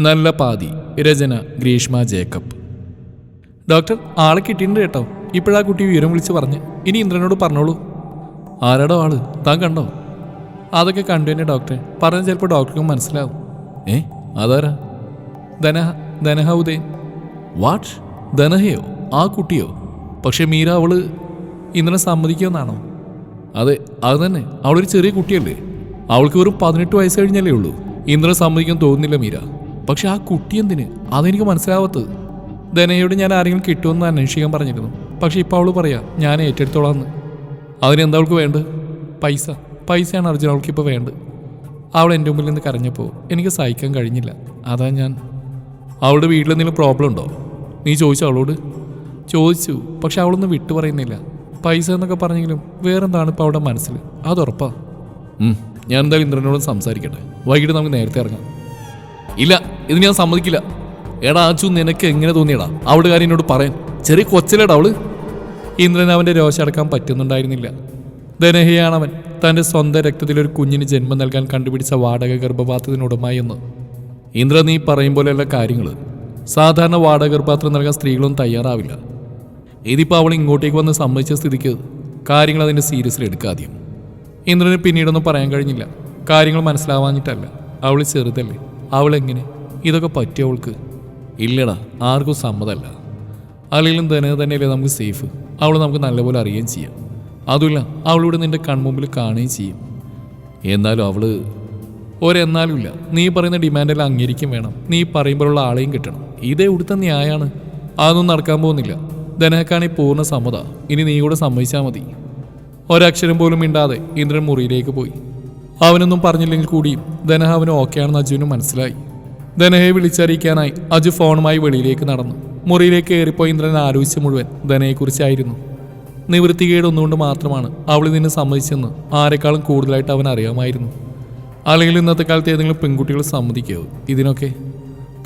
നല്ല പാതി. രചന Greeshma Jacob. Doctor ആളെ കിട്ടിയിട്ടുണ്ട് കേട്ടോ. ഇപ്പോഴാ കുട്ടി വിവരം വിളിച്ച് പറഞ്ഞ്. ഇനി ഇന്ദ്രനോട് പറഞ്ഞോളൂ. ആരാടോ ആൾ? താൻ കണ്ടോ? അതൊക്കെ കണ്ടു തന്നെ ഡോക്ടറെ. പറഞ്ഞ ചിലപ്പോൾ ഡോക്ടർക്ക് മനസ്സിലാവും. ഏ അതാരാ? ധനഹ ധനഹ ഉദയൻ. വാട്ട് ധനഹയോ? ആ കുട്ടിയോ? പക്ഷെ മീര അവൾ ഇന്ദ്രനെ സമ്മതിക്കുമെന്നാണോ? അതെ അത് തന്നെ. അവളൊരു ചെറിയ കുട്ടിയല്ലേ? അവൾക്ക് വെറും പതിനെട്ട് വയസ്സ് കഴിഞ്ഞല്ലേ ഉള്ളൂ. ഇന്ദ്രനെ സമ്മതിക്കാൻ തോന്നുന്നില്ല മീര. പക്ഷെ ആ കുട്ടി എന്തിന്? അതെനിക്ക് മനസ്സിലാവാത്തത്. ധനയോട് ഞാൻ ആരെങ്കിലും കിട്ടുമെന്ന് അന്വേഷിക്കാൻ പറഞ്ഞിരുന്നു. പക്ഷെ ഇപ്പോൾ അവൾ പറയാ ഞാൻ ഏറ്റെടുത്തോളാന്ന്. അതിനെന്താ അവൾക്ക് വേണ്ടത്? പൈസ. പൈസയാണ് അർജുൻ അവൾക്ക് ഇപ്പോൾ വേണ്ടത്. അവൾ എന്റെ മുമ്പിൽ നിന്ന് കരഞ്ഞപ്പോൾ എനിക്ക് സഹിക്കാൻ കഴിഞ്ഞില്ല. അതാ ഞാൻ. അവളുടെ വീട്ടിൽ എന്തെങ്കിലും പ്രോബ്ലം ഉണ്ടോ? നീ ചോദിച്ചു അവളോട്. ചോദിച്ചു. പക്ഷെ അവളൊന്നും വിട്ടു പറയുന്നില്ല. പൈസ എന്നൊക്കെ പറഞ്ഞെങ്കിലും വേറെന്താണ് ഇപ്പോൾ അവളുടെ മനസ്സിൽ? അതുറപ്പാ ഞാൻ എന്തായാലും ഇന്ദ്രനോട് സംസാരിക്കട്ടെ. വൈകിട്ട് നമുക്ക് നേരത്തെ ഇറങ്ങാം. ഇല്ല ഇത് ഞാൻ സമ്മതിക്കില്ല. എടാ ആച്ചു നിനക്ക് എങ്ങനെ തോന്നിയടാ? അവളുടെ കാര്യം എന്നോട് പറയാൻ ചെറിയ കൊച്ചിലേടാ അവൾ. ഇന്ദ്രൻ അവന്റെ രോഷം അടക്കാൻ പറ്റുന്നുണ്ടായിരുന്നില്ല. അവൻ തന്റെ സ്വന്തം രക്തത്തിൽ ഒരു കുഞ്ഞിന് ജന്മം നൽകാൻ കണ്ടുപിടിച്ച വാടക ഗർഭപാത്രത്തിനുടമയെന്ന് ഇന്ദ്ര നീ പറയും പോലെയുള്ള കാര്യങ്ങൾ സാധാരണ വാടക ഗർഭപാത്രം നൽകാൻ സ്ത്രീകളും തയ്യാറാവില്ല. ഇതിപ്പോൾ അവൾ ഇങ്ങോട്ടേക്ക് വന്ന് സമ്മതിച്ച സ്ഥിതിക്ക് കാര്യങ്ങൾ അതിന്റെ സീരിയസിൽ എടുക്കാതെയും ഇന്ദ്രന് പിന്നീടൊന്നും പറയാൻ കഴിഞ്ഞില്ല. കാര്യങ്ങൾ മനസ്സിലാവാഞ്ഞിട്ടല്ല. അവൾ ചെറുതല്ലേ. അവൾ എങ്ങനെ ഇതൊക്കെ പറ്റിയ അവൾക്ക്? ഇല്ലടാ ആർക്കും സമ്മതമല്ല. അല്ലെങ്കിലും തന്നെ തന്നെയല്ലേ നമുക്ക് സേഫ്. അവൾ നമുക്ക് നല്ലപോലെ അറിയുകയും ചെയ്യാം. അതുമില്ല അവളിവിടെ നിന്റെ കൺമുമ്പിൽ കാണുകയും ചെയ്യും. എന്നാലും അവൾ ഒരെന്നാലും ഇല്ല. നീ പറയുന്ന ഡിമാൻഡെല്ലാം അംഗീകരിക്കും വേണം. നീ പറയുമ്പോഴുള്ള ആളെയും കിട്ടണം. ഇതേ ഇവിടുത്തെ ന്യായമാണ് അതൊന്നും നടക്കാൻ പോകുന്നില്ല. ധനക്കാണി പൂർണ സമ്മത. ഇനി നീ കൂടെ സമ്മതിച്ചാൽ മതി. ഒരക്ഷരം പോലും മിണ്ടാതെ ഇന്ദ്രൻ മുറിയിലേക്ക് പോയി. അവനൊന്നും പറഞ്ഞില്ലെങ്കിൽ കൂടിയും ധനഹ അവന് ഓക്കെയാണെന്ന് അജുവിന് മനസ്സിലായി. ധനഹയെ വിളിച്ചറിയിക്കാനായി അജു ഫോണുമായി വെളിയിലേക്ക് നടന്നു. മുറിയിലേക്ക് കയറിപ്പോയി ഇന്ദ്രൻ ആലോചിച്ച മുഴുവൻ ധനയെക്കുറിച്ചായിരുന്നു. നിവൃത്തികേട് ഒന്നുകൊണ്ട് മാത്രമാണ് അവൾ നിന്നെ സമ്മതിച്ചെന്ന് ആരെക്കാളും കൂടുതലായിട്ട് അവൻ അറിയാമായിരുന്നു. അല്ലെങ്കിൽ ഇന്നത്തെ കാലത്ത് ഏതെങ്കിലും പെൺകുട്ടികൾ സമ്മതിക്കുക ഇതിനൊക്കെ?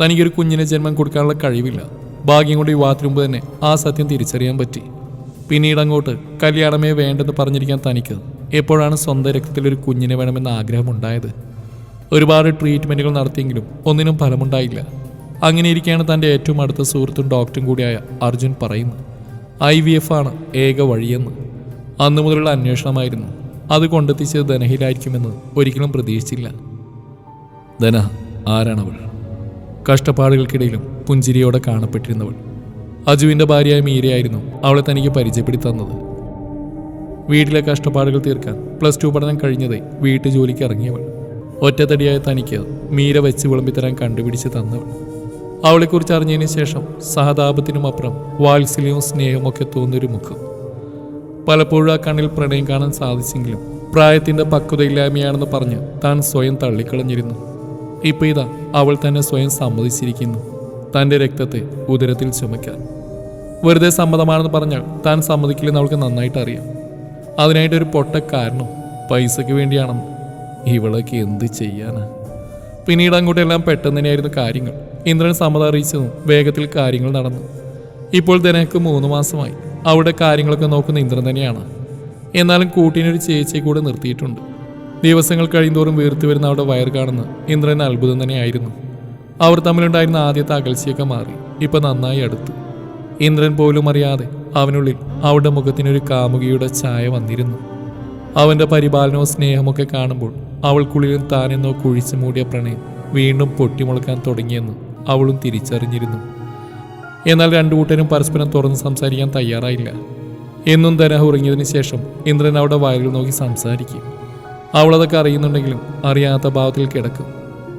തനിക്കൊരു കുഞ്ഞിനെ ജന്മം കൊടുക്കാനുള്ള കഴിവില്ല. ഭാഗ്യം കൊണ്ട് വിവാഹത്തിന് മുമ്പ് തന്നെ ആ സത്യം തിരിച്ചറിയാൻ പറ്റി. പിന്നീട് അങ്ങോട്ട് കല്യാണമേ വേണ്ടെന്ന് പറഞ്ഞിരിക്കാൻ തനിക്ക് എപ്പോഴാണ് സ്വന്തം രക്തത്തിൽ ഒരു കുഞ്ഞിനെ വേണമെന്ന ആഗ്രഹമുണ്ടായത്? ഒരുപാട് ട്രീറ്റ്മെന്റുകൾ നടത്തിയെങ്കിലും ഒന്നിനും ഫലമുണ്ടായില്ല. അങ്ങനെ ഇരിക്കുകയാണ് തന്റെ ഏറ്റവും അടുത്ത സുഹൃത്തും ഡോക്ടറും കൂടിയായ അർജുൻ പറയുന്നു ഐ വി എഫ് ആണ് ഏക വഴിയെന്ന്. അന്നു മുതലുള്ള അന്വേഷണമായിരുന്നു. അത് കൊണ്ടെത്തിച്ചത് ധനഹിലായിരിക്കുമെന്ന് ഒരിക്കലും പ്രതീക്ഷിച്ചില്ല. ധന ആരാണവൾ? കഷ്ടപ്പാടുകൾക്കിടയിലും പുഞ്ചിരിയോടെ കാണപ്പെട്ടിരുന്നവൾ. അജുവിന്റെ ഭാര്യയായ മീരയായിരുന്നു അവളെ തനിക്ക് പരിചയപ്പെടുത്തി തന്നത്. വീട്ടിലെ കഷ്ടപ്പാടുകൾ തീർക്കാൻ പ്ലസ് ടു പഠനം കഴിഞ്ഞതേ വീട്ടു ജോലിക്ക് ഇറങ്ങിയവൾ. ഒറ്റത്തടിയായ തനിക്ക് മീര വെച്ച് വിളമ്പിത്തരാൻ കണ്ടുപിടിച്ച് തന്നവൾ. അവളെക്കുറിച്ച് അറിഞ്ഞതിന് ശേഷം സഹതാപത്തിനും അപ്പുറം വാത്സല്യവും സ്നേഹവും ഒക്കെ തോന്നിയൊരു മുഖം. പലപ്പോഴും ആ കണ്ണിൽ പ്രണയം കാണാൻ സാധിച്ചെങ്കിലും പ്രായത്തിന്റെ പക്വതയില്ലായ്മയാണെന്ന് പറഞ്ഞ് താൻ സ്വയം തള്ളിക്കളഞ്ഞിരുന്നു. ഇപ്പോൾ ഇതാ അവൾ തന്നെ സ്വയം സമ്മതിച്ചിരിക്കുന്നു തന്റെ രക്തത്തെ ഉദരത്തിൽ ചുമക്കാൻ. വെറുതെ സമ്മതമാണെന്ന് പറഞ്ഞാൽ താൻ സമ്മതിക്കില്ലെന്ന് അവൾക്ക് നന്നായിട്ട് അറിയാം അതിനായിട്ട് ഒരു പൊട്ട കാരണം. പൈസയ്ക്ക് വേണ്ടിയാണെന്ന്. ഇവളൊക്കെ എന്ത് ചെയ്യാനാ? പിന്നീട് അങ്ങോട്ടെല്ലാം പെട്ടെന്ന് തന്നെയായിരുന്നു കാര്യങ്ങൾ. ഇന്ദ്രൻ സമ്മതം അറിയിച്ചതും വേഗത്തിൽ കാര്യങ്ങൾ നടന്നു. ഇപ്പോൾ ധനക്ക് മൂന്ന് മാസമായി. അവിടെ കാര്യങ്ങളൊക്കെ നോക്കുന്ന ഇന്ദ്രൻ തന്നെയാണ്. എന്നാലും കൂട്ടിനൊരു ചേച്ചിയെ കൂടെ നിർത്തിയിട്ടുണ്ട്. ദിവസങ്ങൾ കഴിയുന്തോറും വീർത്തു വരുന്ന അവിടെ വയർ കാണുന്ന ഇന്ദ്രൻ അത്ഭുതം തന്നെയായിരുന്നു. അവർ തമ്മിലുണ്ടായിരുന്ന ആദ്യത്തെ അകൽച്ചയൊക്കെ മാറി. ഇപ്പം നന്നായി അടുത്തു. ഇന്ദ്രൻ പോലും അറിയാതെ അവനുള്ളിൽ അവളുടെ മുഖത്തിനൊരു കാമുകിയുടെ ഛായ വന്നിരുന്നു. അവന്റെ പരിപാലനവും സ്നേഹമൊക്കെ കാണുമ്പോൾ അവൾക്കുള്ളിലും താനെന്നോ കുഴിച്ചു മൂടിയ പ്രണയം വീണ്ടും പൊട്ടിമുളക്കാൻ തുടങ്ങിയെന്ന് അവളും തിരിച്ചറിഞ്ഞിരുന്നു. എന്നാൽ രണ്ടു കൂട്ടരും പരസ്പരം തുറന്ന് സംസാരിക്കാൻ തയ്യാറായില്ല. എന്നും ധന ഉറങ്ങിയതിന് ശേഷം ഇന്ദ്രൻ അവിടെ വയലുകൾ നോക്കി സംസാരിക്കും. അവളതൊക്കെ അറിയുന്നുണ്ടെങ്കിലും അറിയാത്ത ഭാവത്തിൽ കിടക്കും.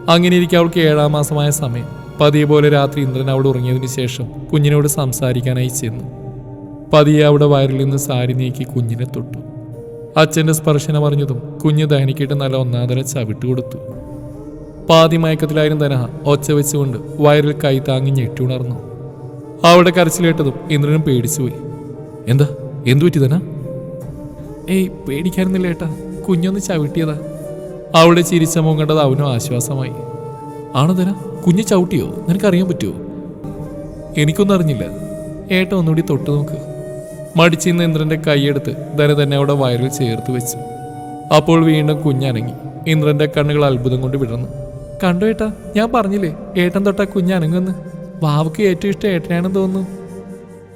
അങ്ങനെ ഇരിക്കെ അവൾക്ക് ഏഴാം മാസമായ സമയം. പതിയെ പോലെ രാത്രി ഇന്ദ്രൻ അവിടെ ഉറങ്ങിയതിന് ശേഷം കുഞ്ഞിനോട് സംസാരിക്കാനായി ചെന്നു. പതിയെ അവിടെ വയറിൽ നിന്ന് സാരി നീക്കി കുഞ്ഞിനെ തൊട്ടു. അച്ഛന്റെ സ്പർശനം അറിഞ്ഞതും കുഞ്ഞ് ദഹനിക്കിട്ട് നല്ല ഒന്നാന്തര ചവിട്ട് കൊടുത്തു. പാതി മയക്കത്തിലായിരുന്നു ധനഹ ഒച്ച വെച്ചുകൊണ്ട് വയറിൽ കൈ താങ്ങി ഞെട്ടുണർന്നു അവിടെ കരച്ചിലേട്ടതും ഇന്ദ്രനും പേടിച്ചുപോയി എന്താ? എന്തു പറ്റി ധന ഏയ് പേടിക്കായിരുന്നില്ല ഏട്ടാ. കുഞ്ഞൊന്ന് ചവിട്ടിയതാ. അവളുടെ ചിരിച്ച മുഖം കണ്ടത് അവനും ആശ്വാസമായി. ആണോ ധന കുഞ്ഞ് ചവിട്ടിയോ? നിനക്കറിയാൻ പറ്റുമോ എനിക്കൊന്നും അറിഞ്ഞില്ല. ഏട്ട ഒന്നുകൂടി തൊട്ടു നോക്ക്. മടിച്ചിന്ന് ഇന്ദ്രന്റെ കൈയെടുത്ത് ധന തന്നെ അവിടെ വയറിൽ ചേർത്ത് വെച്ചു. അപ്പോൾ വീണ്ടും കുഞ്ഞനങ്ങി. ഇന്ദ്രന്റെ കണ്ണുകൾ അത്ഭുതം കൊണ്ട് വിടർന്നു. കണ്ടു ഏട്ടാ ഞാൻ പറഞ്ഞില്ലേ ഏട്ടൻ തൊട്ടാ കുഞ്ഞനങ്ങുന്ന്? വാവക്ക് ഏറ്റവും ഇഷ്ടം ഏട്ടനാണെന്ന് തോന്നുന്നു.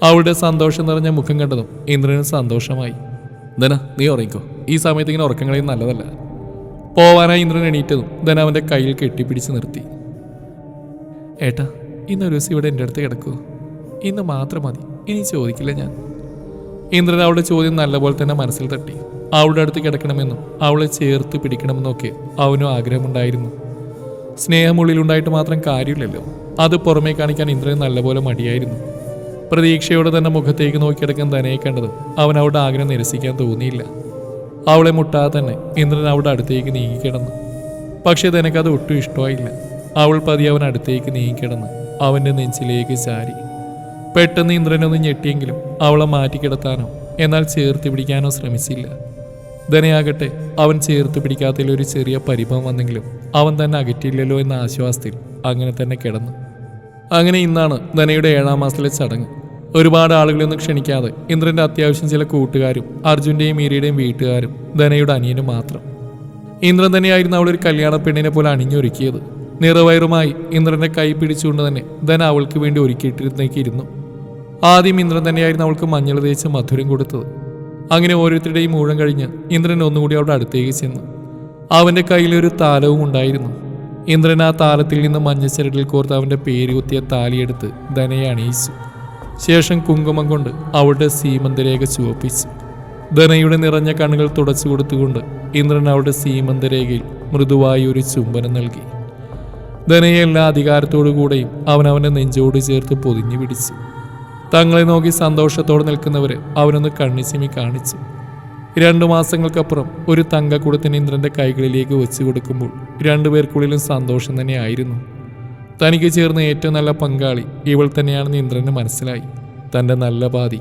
അവളുടെ സന്തോഷം നിറഞ്ഞ മുഖം കണ്ടതും ഇന്ദ്രന് സന്തോഷമായി. ധന നീ ഉറങ്ങിക്കോ. ഈ സമയത്ത് ഇങ്ങനെ ഉറക്കങ്ങളെയും നല്ലതല്ല. പോവാനായി ഇന്ദ്രൻ എണീറ്റതും ധന അവന്റെ കയ്യിൽ കെട്ടിപ്പിടിച്ച് നിർത്തി. ഏട്ടാ ഇന്നൊരു ദിവസം ഇവിടെ എന്റെ അടുത്ത് കിടക്കുമോ ഇന്ന് മാത്രം മതി. ഇനി ചോദിക്കില്ല ഞാൻ. ഇന്ദ്രൻ അവളുടെ ചോദ്യം നല്ലപോലെ തന്നെ മനസ്സിൽ തട്ടി. അവളുടെ അടുത്ത് കിടക്കണമെന്നും അവളെ ചേർത്ത് പിടിക്കണമെന്നൊക്കെ അവനും ആഗ്രഹമുണ്ടായിരുന്നു. സ്നേഹമുള്ളിലുണ്ടായിട്ട് മാത്രം കാര്യമില്ലല്ലോ. അത് പുറമേ കാണിക്കാൻ ഇന്ദ്രൻ നല്ലപോലെ മടിയായിരുന്നു. പ്രതീക്ഷയോടെ തന്നെ മുഖത്തേക്ക് നോക്കിയെടുക്കാൻ തന്നെ കണ്ടത് അവൻ അവളുടെ ആഗ്രഹം നിരസിക്കാൻ തോന്നിയില്ല. അവളെ മുട്ടാതെ തന്നെ ഇന്ദ്രൻ അവളുടെ അടുത്തേക്ക് നീങ്ങിക്കിടന്നു. പക്ഷേ തനിക്കത് ഒട്ടും ഇഷ്ടമായില്ല. അവൾ പതി അവൻ അടുത്തേക്ക് നീങ്ങിക്കിടന്ന് അവന്റെ നെഞ്ചിലേക്ക് ചാരി. പെട്ടെന്ന് ഇന്ദ്രനൊന്ന് ഞെട്ടിയെങ്കിലും അവളെ മാറ്റിക്കിടത്താനോ എന്നാൽ ചേർത്ത് പിടിക്കാനോ ശ്രമിച്ചില്ല. ധനയാകട്ടെ അവൻ ചേർത്ത് പിടിക്കാത്തതിൽ ഒരു ചെറിയ പരിഭവം വന്നെങ്കിലും അവൻ തന്നെ അകറ്റിയില്ലല്ലോ എന്ന ആശ്വാസത്തിൽ അങ്ങനെ തന്നെ കിടന്നു. അങ്ങനെ ഇന്നാണ് ധനയുടെ ഏഴാം മാസത്തിലെ ചടങ്ങ്. ഒരുപാട് ആളുകളൊന്നും ക്ഷണിക്കാതെ ഇന്ദ്രന്റെ അത്യാവശ്യം ചില കൂട്ടുകാരും അർജുന്റെയും മീരയുടെയും വീട്ടുകാരും ധനയുടെ അനിയനും മാത്രം. ഇന്ദ്രൻ തന്നെയായിരുന്നു അവളൊരു കല്യാണ പെണ്ണിനെ പോലെ അണിഞ്ഞൊരുക്കിയത്. നിറവയറുമായി ഇന്ദ്രന്റെ കൈ പിടിച്ചുകൊണ്ട് തന്നെ ധന അവൾക്ക് വേണ്ടി ഒരുക്കിയിട്ടിരുന്നേക്കിരുന്നു. ആദ്യം ഇന്ദ്രൻ തന്നെയായിരുന്നു അവൾക്ക് മഞ്ഞൾ തേച്ച് മധുരം കൊടുത്തത്. അങ്ങനെ ഓരോരുത്തരുടെയും ഊഴം കഴിഞ്ഞ് ഇന്ദ്രൻ ഒന്നുകൂടി അവിടെ അടുത്തേക്ക് ചെന്നു. അവന്റെ കയ്യിലൊരു താലവും ഉണ്ടായിരുന്നു. ഇന്ദ്രൻ ആ താലത്തിൽ നിന്ന് മഞ്ഞച്ചരടിൽ കോർത്ത് അവന്റെ പേര് കുത്തിയ താലിയെടുത്ത് ധനയെ അണിയിച്ചു. ശേഷം കുങ്കുമം കൊണ്ട് അവളുടെ സീമന്തരേഖ ചുവപ്പിച്ചു. ധനയുടെ നിറഞ്ഞ കണ്ണുകൾ തുടച്ചു കൊടുത്തുകൊണ്ട് ഇന്ദ്രൻ അവളുടെ സീമന്തരേഖയിൽ മൃദുവായി ഒരു ചുംബനം നൽകി. ധനയെ എല്ലാ അധികാരത്തോടു കൂടെയും അവൻ നെഞ്ചോട് ചേർത്ത് പൊതിഞ്ഞു പിടിച്ചു. തങ്ങളെ നോക്കി സന്തോഷത്തോടെ നിൽക്കുന്നവരെ അവനൊന്ന് കണ്ണിച്ചിമി കാണിച്ചു. രണ്ടു മാസങ്ങൾക്കപ്പുറം ഒരു തങ്കക്കുടത്തിന് ഇന്ദ്രന്റെ കൈകളിലേക്ക് വെച്ചു കൊടുക്കുമ്പോൾ രണ്ടുപേർക്കുള്ളിലും സന്തോഷം തന്നെയായിരുന്നു. തനിക്ക് ചേർന്ന ഏറ്റവും നല്ല പങ്കാളി ഇവൾ തന്നെയാണെന്ന് ഇന്ദ്രന് മനസ്സിലായി. തന്റെ നല്ല പാതി